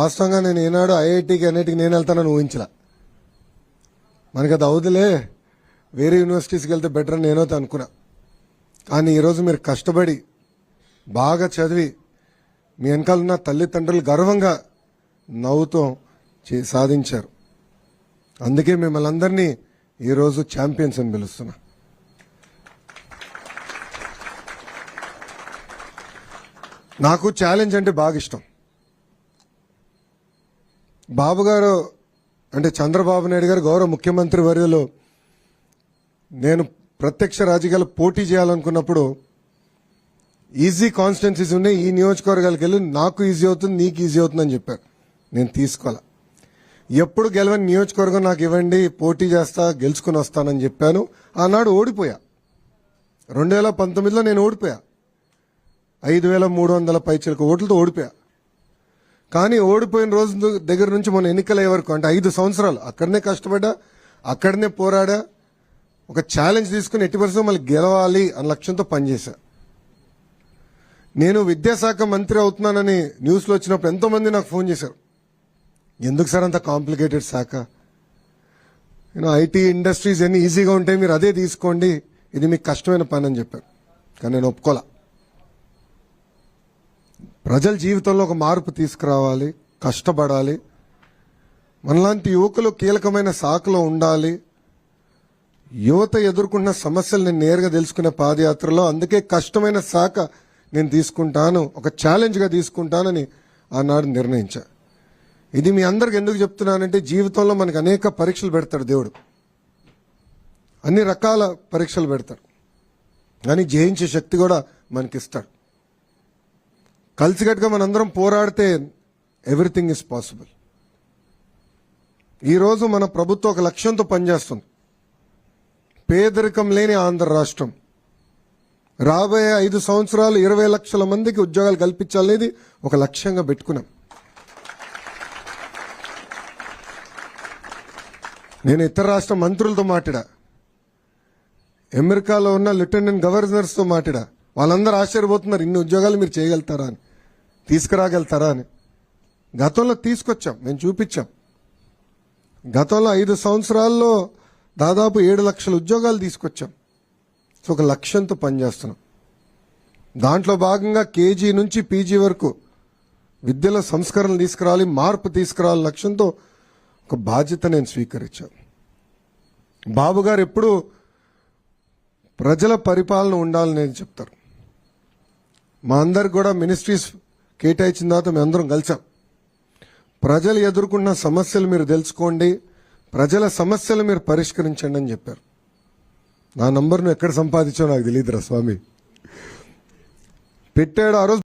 వాస్తవంగా నేను ఏనాడు ఐఐటికి అన్నిటికి నేను వెళ్తానని ఊహించలా. మనకి అది అవుదులే. వేరే యూనివర్సిటీస్కి వెళ్తే బెటర్ అని నేనైతే అనుకున్నా. కానీ ఈరోజు మీరు కష్టపడి బాగా చదివి మీ వెనకాల ఉన్న తల్లిదండ్రులు గర్వంగా నవ్వుతో చే- సాధించారు. అందుకే మిమ్మల్ని అందరినీ ఈరోజు ఛాంపియన్స్ అని పిలుస్తున్నా. నాకు ఛాలెంజ్ అంటే బాగా ఇష్టం. బాబు గారు అంటే చంద్రబాబు నాయుడు గారు గౌరవ ముఖ్యమంత్రి వర్యులు నేను ప్రత్యక్ష రాజకీయాలు పోటీ చేయాలనుకున్నప్పుడు ఈజీ కాన్స్టిట్యున్సీస్ ఉన్నాయి ఈ నియోజకవర్గాలకు వెళ్ళి నాకు ఈజీ అవుతుంది నీకు ఈజీ అవుతుంది అని చెప్పారు. నేను తీసుకోవాలా ఎప్పుడు గెలవని నియోజకవర్గం నాకు ఇవ్వండి పోటీ చేస్తా గెలుచుకుని వస్తానని చెప్పాను. ఆనాడు ఓడిపోయా. రెండు వేల పంతొమ్మిదిలో నేను ఓడిపోయా. ఐదు వేల మూడు వందల పైచలకు ఓట్లతో ఓడిపోయా. కానీ ఓడిపోయిన రోజు దగ్గర నుంచి మన ఎన్నికలయ్యే వరకు అంటే ఐదు సంవత్సరాలు అక్కడనే కష్టపడ్డా అక్కడనే పోరాడా ఒక ఛాలెంజ్ తీసుకుని ఎట్టి పరిస్థితి మళ్ళీ గెలవాలి అన్న లక్ష్యంతో పనిచేశా. నేను విద్యాశాఖ మంత్రి అవుతున్నానని న్యూస్లో వచ్చినప్పుడు ఎంతోమంది నాకు ఫోన్ చేశారు. ఎందుకు సార్ అంత కాంప్లికేటెడ్ శాఖ? నేను ఐటీ ఇండస్ట్రీస్ ఎన్ని ఈజీగా ఉంటాయి మీరు అదే తీసుకోండి ఇది మీకు కష్టమైన పని అని చెప్పారు. కానీ నేను ఒప్పుకోలే. ప్రజల జీవితంలో ఒక మార్పు తీసుకురావాలి కష్టపడాలి. మనలాంటి యువకులు కీలకమైన శాఖలో ఉండాలి. యువత ఎదుర్కొన్న సమస్యలు నేను నేరుగా తెలుసుకునే పాదయాత్రలో అందుకే కష్టమైన శాఖ నేను తీసుకుంటాను ఒక ఛాలెంజ్గా తీసుకుంటానని ఆనాడు నిర్ణయించా. ఇది మీ అందరికి ఎందుకు చెప్తున్నానంటే జీవితంలో మనకు అనేక పరీక్షలు పెడతాడు దేవుడు. అన్ని రకాల పరీక్షలు పెడతాడు. కానీ జయించే శక్తి కూడా మనకిస్తాడు. కలిసికట్టుగా మనందరం పోరాడితే ఎవ్రీథింగ్ ఇస్ పాసిబుల్. ఈరోజు మన ప్రభుత్వం ఒక లక్ష్యంతో పనిచేస్తుంది. పేదరికం లేని ఆంధ్ర రాష్ట్రం. రాబోయే ఐదు సంవత్సరాలు ఇరవై లక్షల మందికి ఉద్యోగాలు కల్పించాలనేది ఒక లక్ష్యంగా పెట్టుకున్నాం. నేను ఇతర రాష్ట్ర మంత్రులతో మాట్లాడా. అమెరికాలో ఉన్న లెఫ్టినెంట్ గవర్నర్స్తో మాట్లాడా. వాళ్ళందరూ ఆశ్చర్యపోతున్నారు ఇన్ని ఉద్యోగాలు మీరు చేయగలుగుతారా అని. తీసుకురాగలుగుతారా అని. గతంలో తీసుకొచ్చాం మేము చూపించాం. గతంలో ఐదు సంవత్సరాల్లో దాదాపు ఏడు లక్షల ఉద్యోగాలు తీసుకొచ్చాం. సో ఒక లక్ష్యంతో పనిచేస్తున్నాం. దాంట్లో భాగంగా కేజీ నుంచి పీజీ వరకు విద్యలో సంస్కరణలు తీసుకురావాలి మార్పు తీసుకురావాలి లక్ష్యంతో ఒక బాధ్యత నేను స్వీకరించాను. బాబు గారు ఎప్పుడు ప్రజల పరిపాలన ఉండాలని నేను చెప్తారు. మా అందరికి కూడా మినిస్ట్రీస్ కేటాయించిన తర్వాత మేము అందరం కలిసాం. ప్రజలు ఎదుర్కొన్న సమస్యలు మీరు తెలుసుకోండి. ప్రజల సమస్యలు మీరు పరిష్కరించండి అని చెప్పారు. నా నంబర్ను ఎక్కడ సంపాదించో నాకు తెలియదురా స్వామి. పెట్టాడు ఆ రోజు